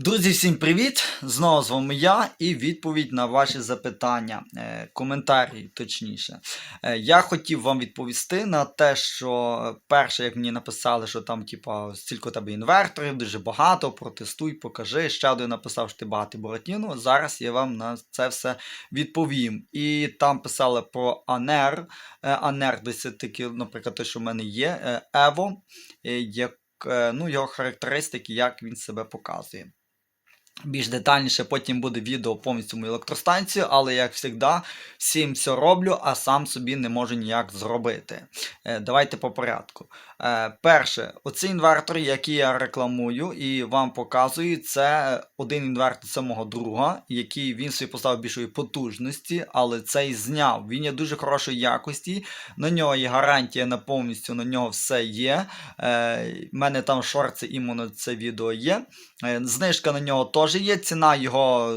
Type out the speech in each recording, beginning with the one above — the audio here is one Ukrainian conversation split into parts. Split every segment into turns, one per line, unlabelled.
Друзі, всім привіт! Знову з вами я і відповідь на ваші запитання, е, коментарі, точніше. Е, Я хотів вам відповісти на те, що е, перше, як мені написали, що там, типа, стільки тебе інверторів, дуже багато, протестуй, покажи. Ще один написав, що ти багатий Буратіно. Зараз я вам на це все відповім. І там писали про Анер. Анер 10 кіл, наприклад, те, що в мене є, Ево, як, ну, його характеристики, як він себе показує. Більш детальніше потім буде відео повністю мою електростанцію, але як завжди, всім все роблю, а сам собі не можу ніяк зробити. Е, давайте по порядку. Е, перше, оці інвертори, які я рекламую і вам показую, це один інвертор це мого друга, який він собі поставив більшої потужності, але цей зняв. Він є дуже хорошої якості. На нього є гарантія на повністю, на нього все є. Е, в мене там шорти іменно це відео є. Е, Знижка на нього теж є. Ціна його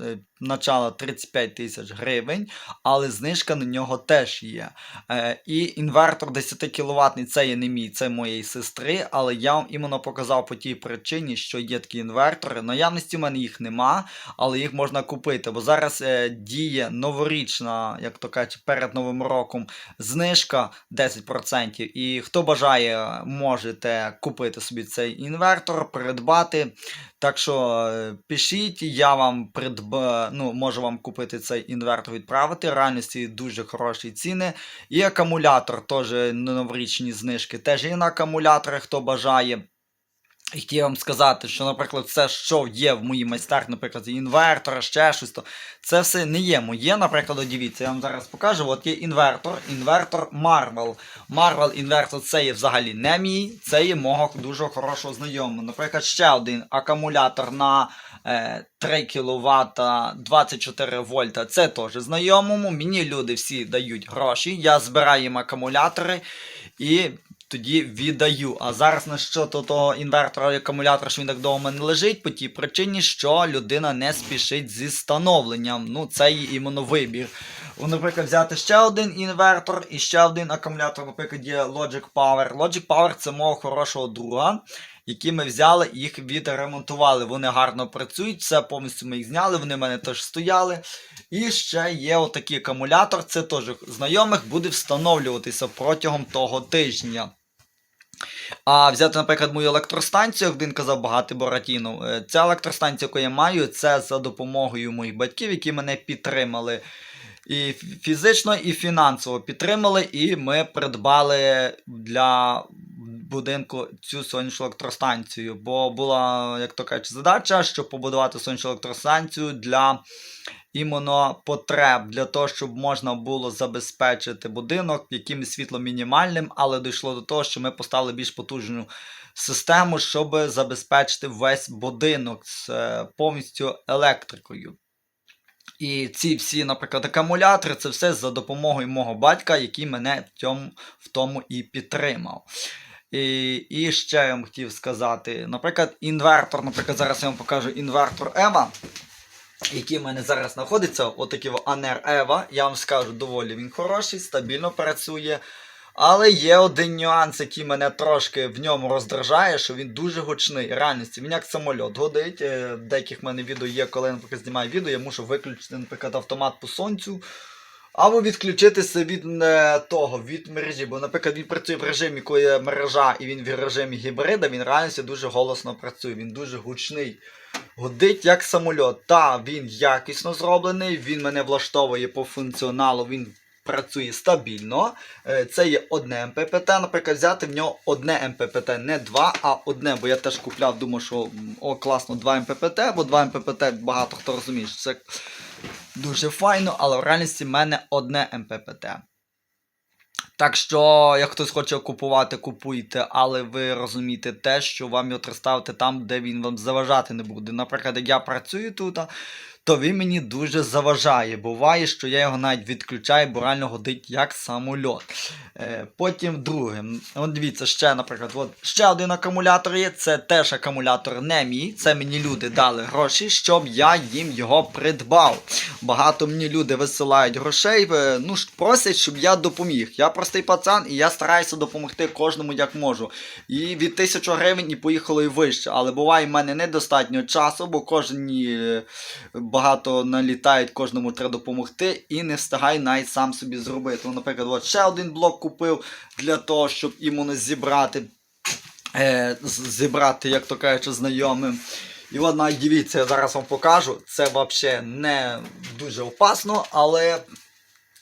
е, начала 35 тисяч гривень, але знижка на нього теж є. Е, І інвертор 10 кВт це є не мій, це моєї сестри, але я вам іменно показав по тій причині, що є такі інвертори. Наявності в мене їх нема, але їх можна купити. Бо зараз е, діє новорічна, як то кажуть, перед Новим роком знижка 10%. І хто бажає, можете купити собі цей інвертор, придбати. Так що е, пишіть, я вам придба... ну, можу вам купити цей інвертор відправити. Реальності дуже хороші ціни. І акумулятор теж новорічні знижки. Теж є на акумулятори, хто бажає. І хотів вам сказати, що, наприклад, все, що є в моїй майстерні, наприклад, інвертор, ще щось, то це все не є моє. Наприклад, дивіться, я вам зараз покажу. От є інвертор, інвертор Marvel. Marvel інвертор це є взагалі не мій, це є мого дуже хорошого знайомого. Наприклад, ще один акумулятор на е, 3 кВт 24 вольта. Це теж знайомому. Мені люди всі дають гроші. Я збираю їм акумулятори і тоді віддаю. А зараз на що то того інвертора і акумулятора, що він так довго в мене лежить, по тій причині, що людина не спішить зі встановленням. Ну, це її іменно вибір. Наприклад, взяти ще один інвертор і ще один акумулятор, наприклад, є Logic Power. Logic Power це мого хорошого друга. Які ми взяли їх відремонтували. Вони гарно працюють, все повністю ми їх зняли, вони в мене теж стояли. І ще є отакий акумулятор, це теж знайомих буде встановлюватися протягом того тижня. А взяти, наприклад, мою електростанцію, як він казав багатий Боратінов. е, Ця електростанція, яку я маю, це за допомогою моїх батьків, які мене підтримали. І фізично, і фінансово підтримали, і ми придбали для будинку цю сонячну електростанцію. Бо була, як то кажуть, задача, щоб побудувати сонячну електростанцію для іменно потреб, для того, щоб можна було забезпечити будинок якимось світлом мінімальним, але дійшло до того, що ми поставили більш потужну систему, щоб забезпечити весь будинок з е, повністю електрикою. І ці всі, наприклад, акумулятори, це все за допомогою мого батька, який мене в цьому, в тому і підтримав. І, і ще я вам хотів сказати, наприклад, інвертор, наприклад, зараз я вам покажу інвертор Ева, який в мене зараз знаходиться, отакий Анер Ева. Я вам скажу, доволі він хороший, стабільно працює. Але є один нюанс, який мене трошки в ньому роздражає, що він дуже гучний. Реальності він як самольот годить. Е, деяких в мене відео є, коли я, наприклад, знімаю відео, я мушу виключити, наприклад, автомат по сонцю. Або відключитися від е, того, від мережі. Бо, наприклад, він працює в режимі, коли є мережа і він в режимі гібрида, він реально дуже голосно працює, він дуже гучний. Годить як самольот. Та, він якісно зроблений, він мене влаштовує по функціоналу, він працює стабільно. Е, Це є одне МППТ. Наприклад, взяти в нього одне МППТ, не два, а одне. Бо я теж купляв, думав, що о, класно, два МППТ, бо два МППТ багато хто розуміє, що це дуже файно, але в реальності в мене одне МППТ. Так що, як хтось хоче купувати, купуйте, але ви розумієте те, що вам його ставити там, де він вам заважати не буде. Наприклад, як я працюю тут, то він мені дуже заважає. Буває, що я його навіть відключаю, бо реально годить як самольот. Е, потім друге. От дивіться, ще, наприклад, от ще один акумулятор є. Це теж акумулятор не мій. Це мені люди дали гроші, щоб я їм його придбав. Багато мені люди висилають грошей, е, ну просять, щоб я допоміг. Я простий пацан, і я стараюся допомогти кожному як можу. І від тисячі гривень і поїхало і вище. Але буває, в мене недостатньо часу, бо кожні е, багато налітають, кожному треба допомогти, і не встигаю навіть сам собі зробити. Ну, наприклад, от ще один блок купив для того, щоб іменно зібрати, е, зібрати, як то кажучи, знайомим. І от навіть дивіться, я зараз вам покажу. Це взагалі не дуже опасно, але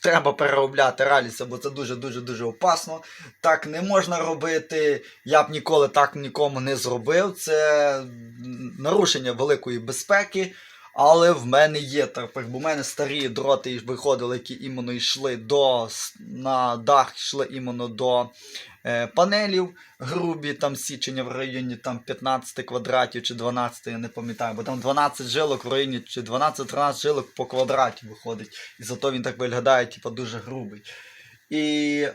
треба переробляти реаліся, бо це дуже-дуже дуже опасно. Так не можна робити. Я б ніколи так нікому не зробив. Це нарушення великої безпеки. Але в мене є так, бо в мене старі дроти виходили, які іменно йшли до на дах, йшли іменно до е, панелів грубі, там січення в районі там 15 квадратів чи 12, я не пам'ятаю, бо там 12 жилок в районі чи 12-13 жилок по квадраті виходить. І зато він так виглядає, типу, дуже грубий. І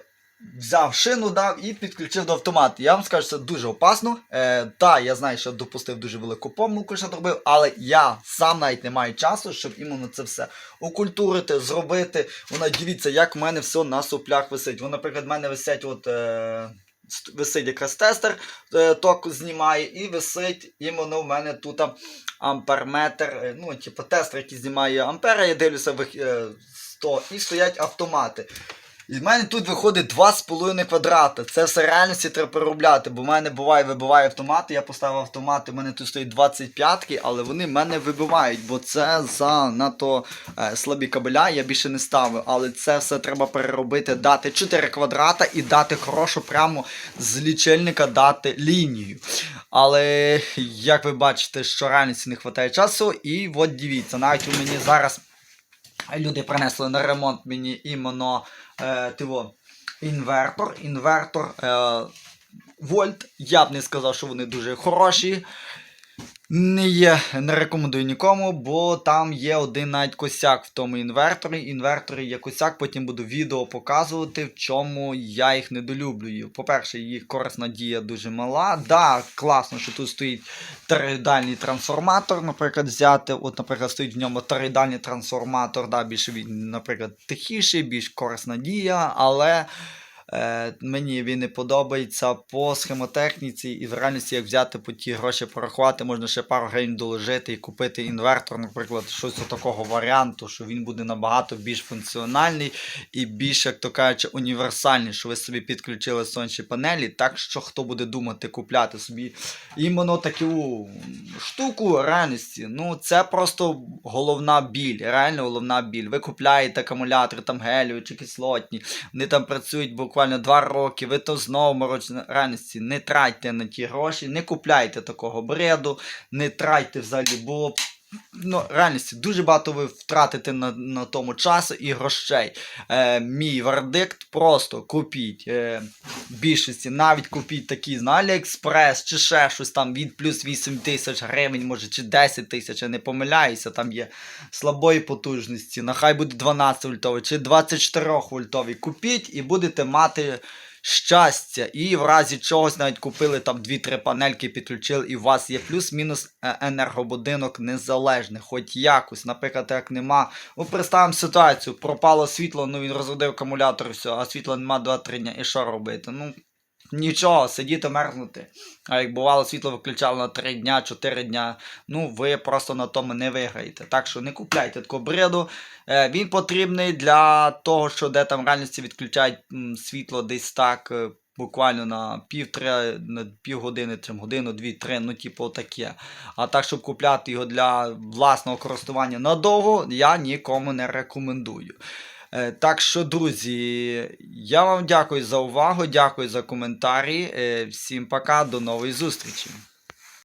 взяв шину, дав і підключив до автомату. Я вам скажу, це дуже опасно. Е, та, я знаю, що допустив дуже велику помилку, що зробив, але я сам навіть не маю часу, щоб іменно це все окультурити, зробити. Вона дивіться, як в мене все на соплях висить. Воно, наприклад, в мене висять от. Е... Висить якраз тестер, е, ток знімає, і висить іменно в мене тут амперметр, е, ну, типу тестер, який знімає ампери, я дивлюся вих- е, 100, і стоять автомати. І в мене тут виходить 2,5 квадрата. Це все реальності треба переробляти, бо в мене буває, вибиває автомати, я поставив автомати, в мене тут стоїть 25-ки, але вони мене вибивають, бо це занадто е, слабі кабеля, я більше не ставив. Але це все треба переробити, дати 4 квадрата і дати хорошу прямо з лічильника дати лінію. Але як ви бачите, що реальності не вистачає часу, і от дивіться, навіть у мені зараз люди принесли на ремонт мені іменно е, тиво, інвертор. Інвертор е, вольт. Я б не сказав, що вони дуже хороші. Не не рекомендую нікому, бо там є один навіть косяк в тому інверторі. Інверторі є косяк, потім буду відео показувати, в чому я їх недолюблюю. По-перше, їх корисна дія дуже мала. Да, класно, що тут стоїть тридальний трансформатор, наприклад, взяти. От, наприклад, стоїть в ньому тридальний трансформатор, да, більш наприклад, тихіший, більш корисна дія, але. Е, мені він не подобається по схемотехніці і в реальності, як взяти по ті гроші порахувати, можна ще пару гривень доложити і купити інвертор, наприклад, щось такого варіанту, що він буде набагато більш функціональний і більш, як то кажучи, універсальний, що ви собі підключили сонячні панелі. Так що хто буде думати купляти собі іменно таку штуку реальності, ну це просто головна біль, реально головна біль. Ви купляєте акумулятори там гелію чи кислотні, вони там працюють буквально 2 роки, ви то знову морочні реальності. Не тратьте на ті гроші, не купляйте такого бреду, не тратьте взагалі, бо ну, реальності дуже багато ви втратите на, на тому часу і грошей. Е, мій вердикт просто купіть. Е, більшості навіть купіть такі на Аліекспрес чи ще щось там від плюс 8 тисяч гривень, може, чи 10 тисяч, я не помиляюся, там є слабої потужності, нехай буде 12 вольтовий чи 24 вольтовий. Купіть і будете мати щастя. І в разі чогось навіть купили там 2-3 панельки, підключили, і у вас є плюс-мінус е, енергобудинок незалежний, хоч якось. Наприклад, як нема. Ну, представимо ситуацію, пропало світло, ну він розводив акумулятор, все, а світла нема 2-3 дня. І що робити? Ну, Нічого, сидіти мерзнути. А як бувало, світло виключало на 3 дня, 4 дня, ну ви просто на тому не виграєте. Так що не купляйте такого бреду. Е, він потрібний для того, що де там в реальності відключають світло десь так. е, Буквально на півтори, на півгодини, чи годину, дві-три, ну, типу, таке. А так, щоб купляти його для власного користування надовго, я нікому не рекомендую. Е, Так що, друзі, я вам дякую за увагу, дякую за коментарі. Е, Всім пока, до нової зустрічі.